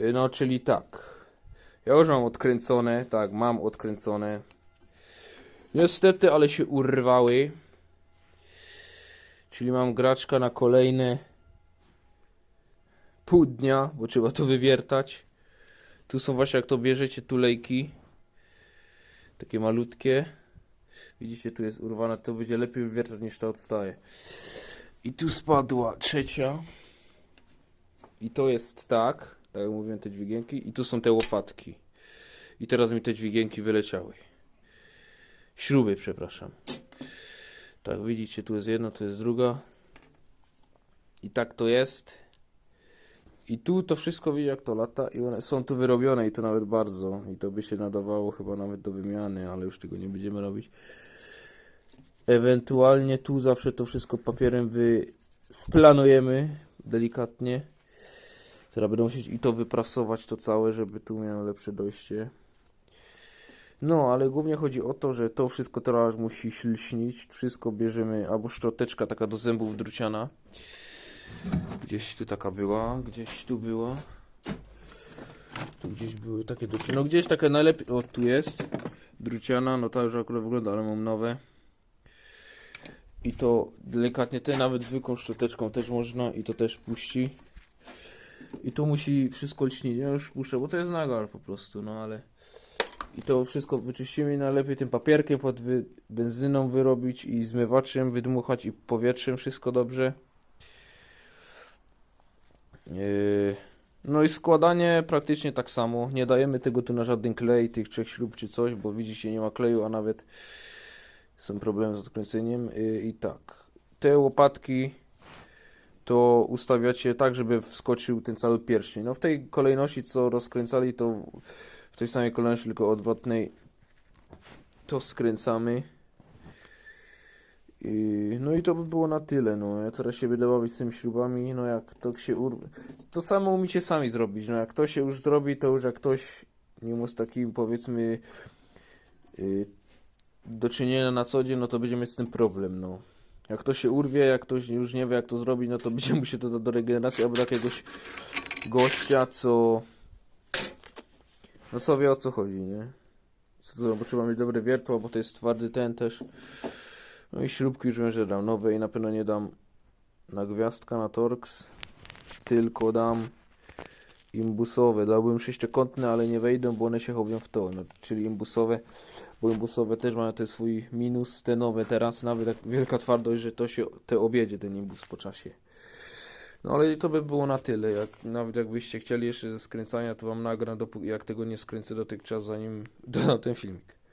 Y, No, czyli tak. Ja już mam odkręcone, tak, mam odkręcone. Niestety, ale się urwały. Czyli mam graczka na kolejne pół dnia, bo trzeba to wywiertać. Tu są właśnie, jak to bierzecie, tulejki. Takie malutkie. Widzicie, tu jest urwana, to będzie lepiej wywiertać niż to odstaje. I tu spadła trzecia. I to jest tak, tak jak mówiłem, te dźwigienki. I tu są te łopatki. I teraz mi te dźwigienki wyleciały. Śruby, przepraszam. Tak, widzicie, tu jest jedna, tu jest druga. I tak to jest. I tu to wszystko widzi jak to lata i one są tu wyrobione i to nawet bardzo. I to by się nadawało chyba nawet do wymiany, ale już tego nie będziemy robić. Ewentualnie tu zawsze to wszystko papierem wy splanujemy delikatnie. Teraz będę musieć i to wyprasować to całe, żeby tu miałem lepsze dojście. No, ale głównie chodzi o to, że to wszystko teraz musi ślśnić. Wszystko bierzemy, albo szczoteczka taka do zębów druciana. Gdzieś tu taka była, gdzieś tu była. Tu gdzieś były takie drucie. No gdzieś takie najlepiej. O, tu jest. Druciana, no tak już akurat wygląda, ale mam nowe. I to delikatnie, te nawet zwykłą szczoteczką też można i to też puści. I tu musi wszystko lśnić. Ja już puszczę, bo to jest nagar po prostu, no ale. I to wszystko wyczyścimy najlepiej tym papierkiem pod wy... benzyną wyrobić i zmywaczem wydmuchać i powietrzem wszystko dobrze. Yy, No i składanie praktycznie tak samo. Nie dajemy tego tu na żaden klej, tych trzech śrub czy coś, bo widzicie nie ma kleju, a nawet są problemy z odkręceniem. Yy, I tak, te łopatki to ustawiacie tak, żeby wskoczył ten cały pierścień. No w tej kolejności co rozkręcali to w tej samej kolejności, tylko odwrotnej to skręcamy. I, no i to by było na tyle, no. Ja teraz się będę bawić z tymi śrubami, no jak to się urwie. To samo umiecie sami zrobić, no jak to się już zrobi, to już jak ktoś nie ma z takim powiedzmy y, do czynienia na co dzień, no to będzie mieć z tym problem, no. Jak to się urwie, jak ktoś już nie wie jak to zrobić, no to będzie mu się to do regeneracji, albo jakiegoś gościa, co no co wie o co chodzi, nie? Co to, bo trzeba mieć dobre wiertło, bo to jest twardy ten też. No i śrubki już wiem, że dam nowe i na pewno nie dam na gwiazdka, na Torx, tylko dam imbusowe. Dałbym sześciokątne, ale nie wejdą, bo one się chowią w to, no, czyli imbusowe. Bo imbusowe też mają ten swój minus, te nowe teraz, nawet jak wielka twardość, że to się te objedzie ten imbus po czasie. No ale to by było na tyle. Jak, nawet jakbyście chcieli jeszcze ze skręcania, to wam nagram, jak tego nie skręcę dotychczas, zanim dodam ten filmik.